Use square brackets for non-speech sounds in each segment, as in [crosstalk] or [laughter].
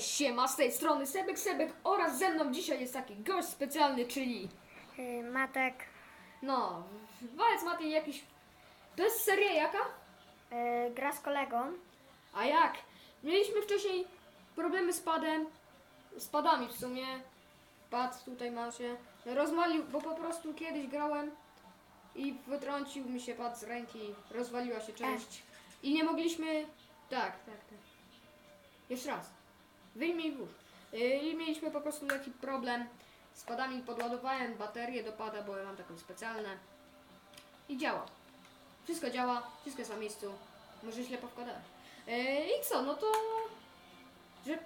Siema, z tej strony Sebek Sebek oraz ze mną dzisiaj jest taki gość specjalny, czyli Y, Matek, no, powiedz Matej jakiś, to jest seria jaka? y, gra z kolegą. A jak? Mieliśmy wcześniej problemy z padem, z padami w sumie, pad tutaj ma się, rozwalił, bo po prostu kiedyś grałem i wytrącił mi się pad z ręki, rozwaliła się część i nie mogliśmy, tak, tak, tak, jeszcze raz, wyjmij włóż. Yy, I mieliśmy po prostu taki problem z padami, podładowałem baterię do pada, bo ja mam takie specjalne i działa. Wszystko działa, wszystko jest na miejscu, może źle powkładałem. Yy, I co, no to... Że...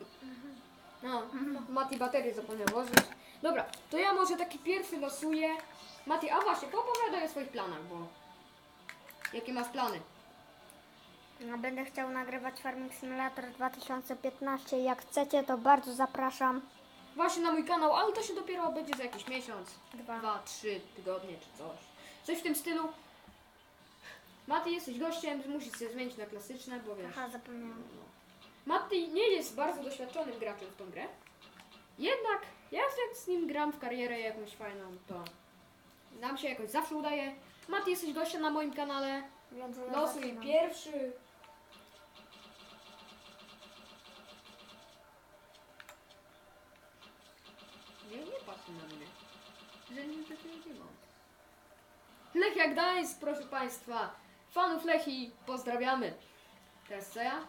No, Mati baterię zapomniał włożyć. Dobra, to ja może taki pierwszy losuję. Mati, a właśnie, poopowiadaj o swoich planach, bo... Jakie masz plany? No, będę chciał nagrywać Farming Simulator 2015. Jak chcecie, to bardzo zapraszam. Właśnie na mój kanał, ale to się dopiero będzie za jakiś miesiąc, Dwa. dwa, trzy tygodnie czy coś. Coś w tym stylu. Mati, jesteś gościem, musisz się zmienić na klasyczne, bo wiesz... Aha, zapomniałam. Matti nie jest bardzo doświadczonym graczem w tą grę. Jednak ja jak z nim gram w karierę jakąś fajną, to nam się jakoś zawsze udaje. Matti, jesteś gościem na moim kanale. Losuj pierwszy. Nie, mnie. Że nie takiego nie. Lechia Gdańsk, proszę Państwa. Fanów Lechi pozdrawiamy. Teraz co ja?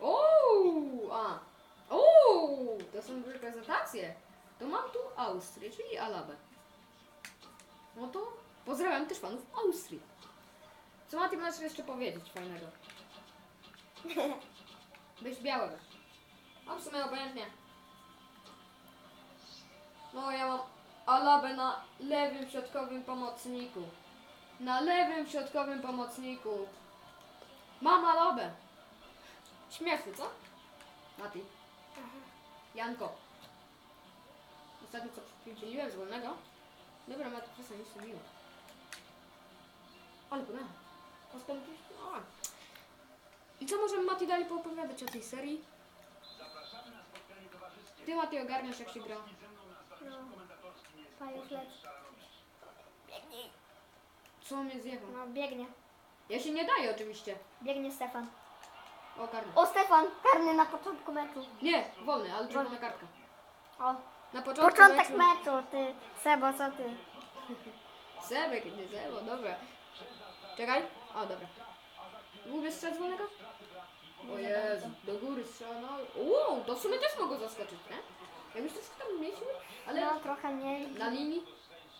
Ooo, a. Ooo, to są reprezentacje. To mam tu Austrię, czyli Alabę. No to pozdrawiam też fanów Austrii. Co Mati masz jeszcze powiedzieć fajnego? [laughs] Byś białego. A w sumie obojętnie. No ja mam Alabę na lewym środkowym pomocniku. Na lewym środkowym pomocniku. Mam Alabę. Śmieszny, co? Mati. Janko. Ostatnio co przydzieliłem z wolnego. Dobra, Mati, przestań, jest miło. Ale. Postąpisz? O. I co możemy Mati dalej poopowiadać o tej serii? Ty Mati ogarniasz jak się gra. No. Pa, już leci. Co mnie zjechał? No, biegnie. Ja się nie daję oczywiście. Biegnie Stefan. O, karny. O, Stefan, karny na początku meczu. Nie, wolny, ale czerwona kartka. O, Na początku początek meczu- meczu, ty. Sebo, co ty? [laughs] Sebek, nie Sebo, dobra. Czekaj. O, dobra. Strzelać z wolnego? O Jezu, do góry strzela, no. Uuu, to w sumie też mogło zaskoczyć, nie? Jakbyś troszkę tam mieścił, ale No, trochę mniej. na linii.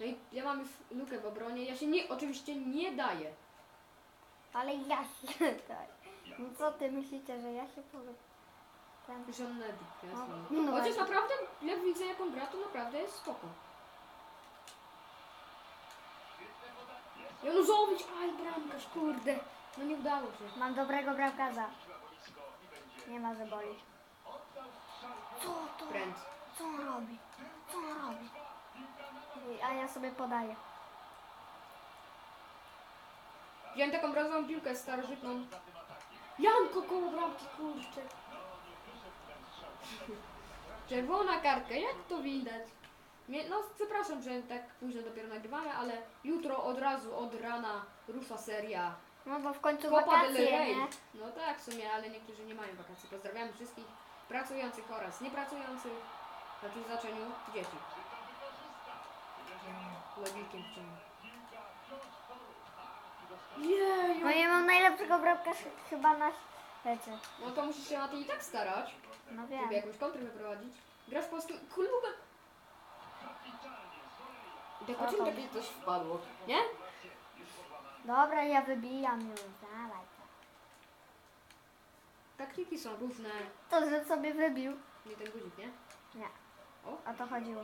No i ja mam już lukę w obronie. Ja się nie, oczywiście nie daję. Ale ja się [laughs] daję. No co ty myślicie, że ja się powiem? Ten... Żadne jasne. No Chociaż właśnie. naprawdę, jak widzę jaką gra, to naprawdę jest spoko. Januzowicz, aj bramkarz, kurde. No nie udało się. Mam dobrego bramkarza. Nie ma, że boli. Co to? Pręd. Co on robi? Co on robi? A ja sobie podaję. Wziąłem taką brązową piłkę starożytną. Janko koło bramki, kurczę. Czerwona kartka, jak to widać? No przepraszam, że tak późno dopiero nagrywamy, ale jutro od razu od rana rusza seria No bo w końcu Copa del wakacje, Rey. nie? No tak, w sumie, ale niektórzy nie mają wakacji. Pozdrawiamy wszystkich pracujących oraz niepracujących, znaczy w znaczeniu dzieci. Logikiem w ciągu. Jeju! No ja mam najlepszego bramkarza chyba na świecie. No to musisz się na to i tak starać, No wiem. żeby jakąś kontrę wyprowadzić. Grasz w polskim klubie. I tak O, o czym takie coś wpadło, nie? Dobra, ja wybijam już. Dawaj. Taktiki są różne. To, że sobie wybił. Nie ten guzik, nie? Nie. O. O to chodziło.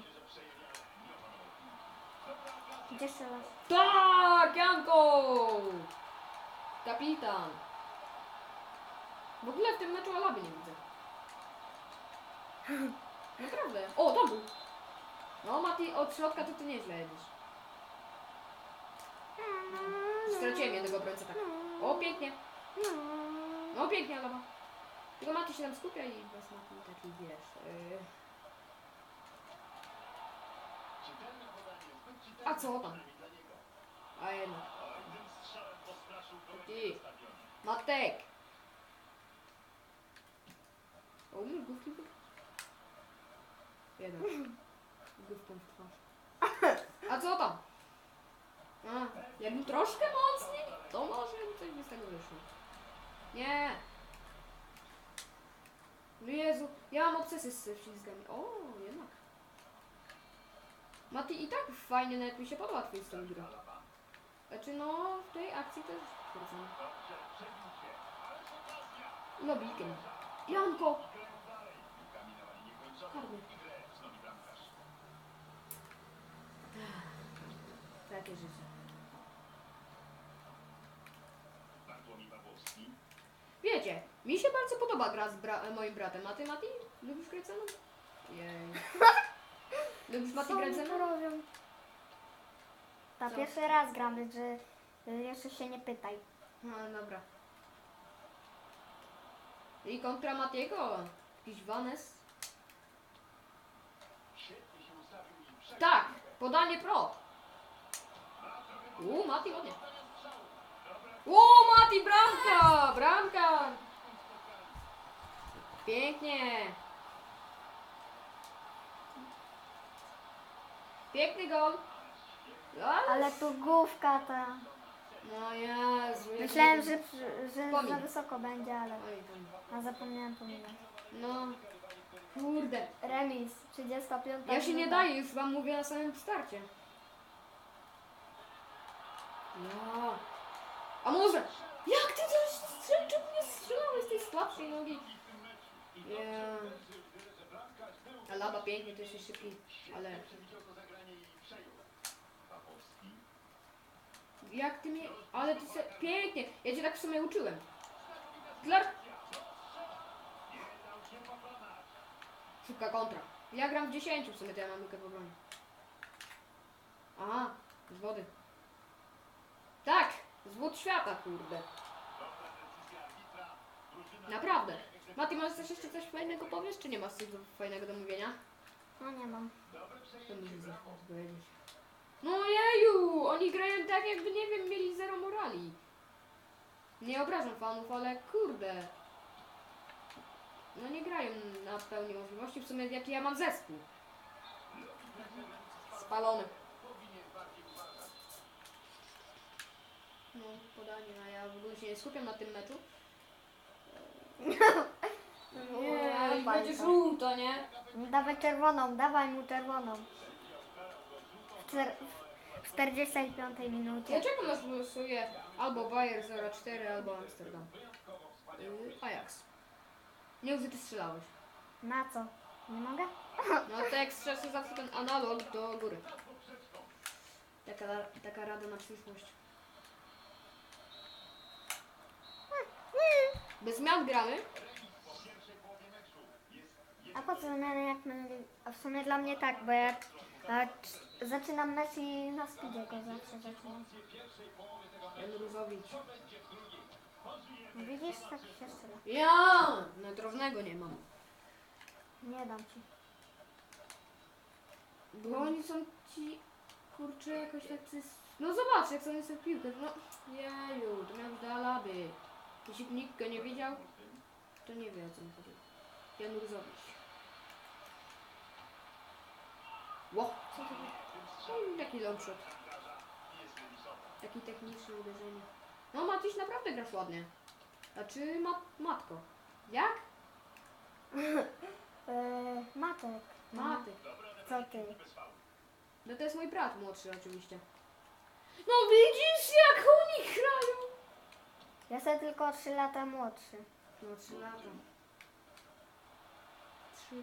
Gdzie strzelasz? Tak, Janko! Kapitan. W ogóle w tym meczu Alaby nie widzę. Naprawdę. O, tam był. No, Mati, od środka to ty nieźle jedziesz. Straciłem jednego obrońcę tak. O, pięknie. Mm. pięknie, Alaba. Tylko Mati się tam skupia i bez Mati taki, wiesz... Yy... A co tam? A jednak. Ty. Matek! O, umiesz główki być? Jeden. Główką w twarz. A co tam? A, jakbym troszkę mocniej, to może by coś by z tego wyszło. Nie. No Jezu, ja mam obsesję z ślizgami. O, jednak. Mati i tak fajnie, nawet mi się podoba twój styl gry. Znaczy no, w tej akcji też. No bikiem. Janko! Karny. Takie życie. Wiecie, mi się bardzo podoba gra z bra moim bratem. A ty, Mati? Lubisz grać ze mną? Jej. [laughs] Lubisz Mati Co grać oni ze tu mną? robią? Ta Co? pierwszy raz gramy, że że jeszcze się nie pytaj. No dobra. I kontra Matiego. Jakiś Vanes. Tak, podanie pro. U, Mati ładnie. U, Mati, bramka, bramka. Pięknie. Piękny gol. Ale... Ale tu główka ta. No Jezu. jak Myślałem, że, że Pomin. za wysoko będzie, ale Oj, oj. a zapomniałem pominąć. No, kurde. Remis, 35. Ja się nie minuta. daję, już wam mówię na samym starcie. No. A może? Jak ty coś strzel, czemu nie strzelałeś z tej słabszej nogi? Nie. A laba pięknie, to się szybki, ale... Jak ty mnie... Ale ty se... Pięknie! Ja cię tak w sumie uczyłem. Dla... Szybka kontra. Ja gram w 10 w sumie, to ja mam lukę w obronie. Aha, z wody. Tak! Z wód świata, kurde. Naprawdę. Mati, masz coś jeszcze coś fajnego powiesz, czy nie masz coś fajnego do mówienia? No nie mam. To muszę za- powiedzieć. No jeju! Oni grają tak, jakby, nie wiem, mieli zero morali. Nie obrażam fanów, ale kurde. No nie grają na pełni możliwości. W sumie jaki ja mam zespół. Spalony. No, podanie, a ja w ogóle się nie skupiam na tym meczu. [laughs] Będzie żółto, nie? Dawaj czerwoną, dawaj mu czerwoną. W, czter- w 45 minucie. Ja czekam aż wylosuje albo Bayer 04, albo Amsterdam. Yy, Ajax. Nie ty strzelałeś. Na co? Nie mogę? [laughs] No to jak strzelasz to zawsze ten analog do góry. Taka, taka rada na przyszłość. Bez zmian gramy. A po co zmiany jak. A w sumie dla mnie tak, bo ja zaczynam mecz i na speedzie go zawsze zaczynam. Jan Różowicz. No Widzisz, tak się strzela. Ja! Metrownego nie mam. Nie dam ci. Bo oni są ci, kurczę, jakoś tacy... No zobacz, jak są sobie piłkę. No, jeju, to miał być do Alaby. Jeśli nikt go nie widział, to nie wie o co mi chodzi. Jan Ło, co to było? No, Taki long shot. Taki techniczny uderzenie. No Matyś, naprawdę grasz ładnie. Znaczy, mat matko. Jak? Eee, [laughs] Matek. Maty. Co ty? No to jest mój brat młodszy oczywiście. No widzisz jak oni grają? Ja jestem tylko o 3 lata młodszy. No trzy lata. Trzy.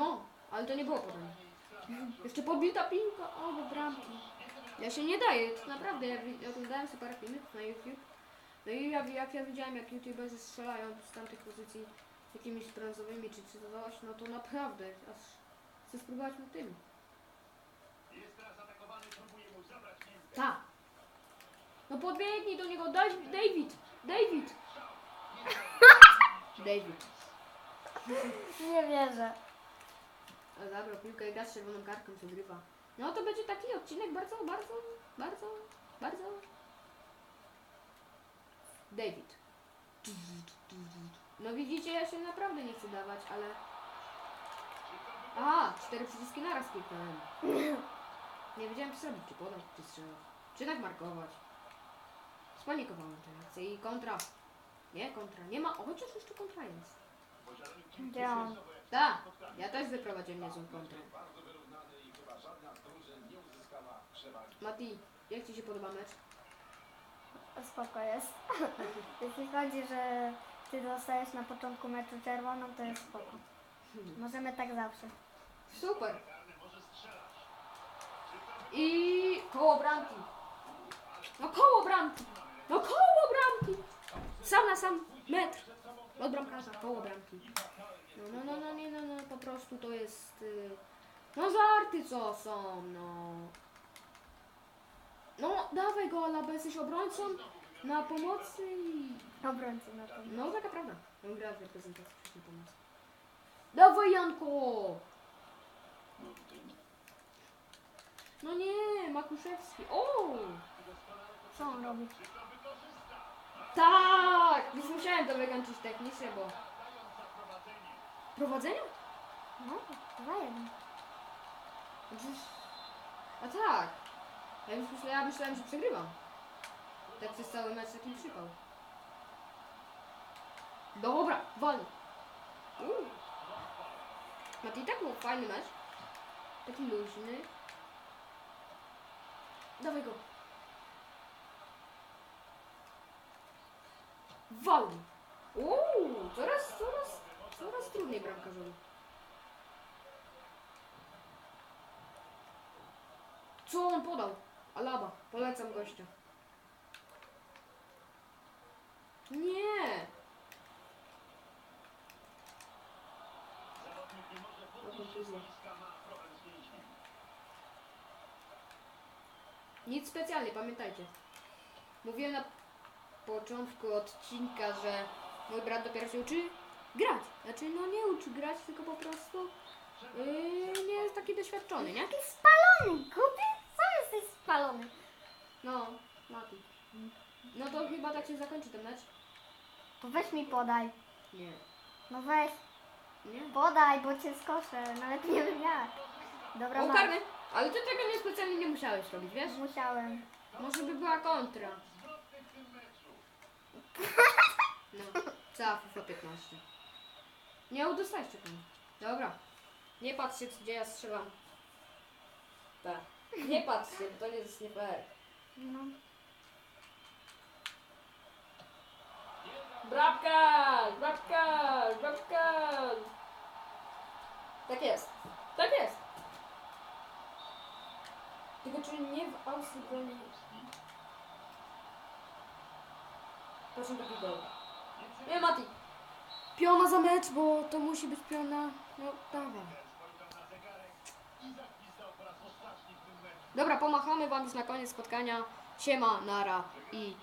No, ale to nie było podanie. Jeszcze podbita piłka, o, do bramki. Ja się nie daję, to naprawdę, ja, wi- ja oglądałem sobie parę filmów na YouTube. No i ja, jak ja widziałem, jak youtuberzy strzelają z tamtych pozycji jakimiś brązowymi czy czy coś, no to naprawdę, aż chcę spróbować na tym. Tak. No podbiegnij do niego, Daj- David, David. [laughs] David. Nie wierzę. Zabrał piłkę i gra z czerwoną kartką przegrywa. No to będzie taki odcinek bardzo, bardzo, bardzo, bardzo. David. No widzicie, ja się naprawdę nie chcę dawać, ale... Aha, cztery przyciski naraz kliknąłem. Nie wiedziałem co zrobić, czy podać, czy strzelać, czy tak markować. Spanikowałem tę akcję i kontra. Nie, kontra. Nie ma, o, chociaż jeszcze kontra jest. Gdzie on? Tak, ja też wyprowadziłem niezłą kontrę. Mati, jak Ci się podoba mecz? Spoko jest. [laughs] Jeśli chodzi, że ty dostajesz na początku meczu czerwoną, to jest spoko. Możemy tak zawsze. Super! I koło bramki. No koło bramki! No koło bramki! Sam na sam metr od bramkarza, koło bramki. No, no, no, no, nie, no, no, po prostu to jest... y, No żarty co są, no. No, dawaj go, ale bo jesteś obrońcą na pomocy i... Obrońcy na to. No taka prawda. On gra w reprezentacji przecież na pomocy. Dawaj Janko! No nie, Makuszewski. O! Co on robi? Tak! Już musiałem to wykończyć technicznie, bo... Prowadzenie? No, dwa jeden. A tak! Ja, już myślałem, ja myślałem, że przegrywam. Tak przez cały mecz taki przypał. Dobra, wolno. Mati, tak był fajny mecz. Taki luźny. Dawaj go. Wolno. Uuu, coraz, coraz, coraz trudniej bramkarzowi. Co on podał? Alaba, polecam gościa. Nie! Nic specjalnie, pamiętajcie. Mówiłem na początku odcinka, że mój brat dopiero się uczy grać. Znaczy, no nie uczy grać, tylko po prostu yy, nie jest taki doświadczony, nie? Jaki spalony, kupi? Spalony? No, Mati. No to chyba tak się zakończy ten mecz. To weź mi podaj. Nie. No weź, Nie? podaj, bo cię skoszę. Nawet nie wiem jak. Dobra, O, karny! Ale ty tego nie specjalnie nie musiałeś robić, wiesz? Musiałem. Może by była kontra. No, cała FIFA 15. Nie udostaliście pan. Dobra. Nie patrzcie, gdzie ja strzelam. Tak. Nie patrzcie, to nie jest nie fair. No. Bramkarz! Bramkarz! Bramkarz! Tak jest. Tak jest. Tylko czy nie w Austrii broni... Proszę taki gol. Nie, Mati. Piona za mecz, bo to musi być piona... No, dawaj. Dobra, pomachamy wam już na koniec spotkania. Siema, nara i.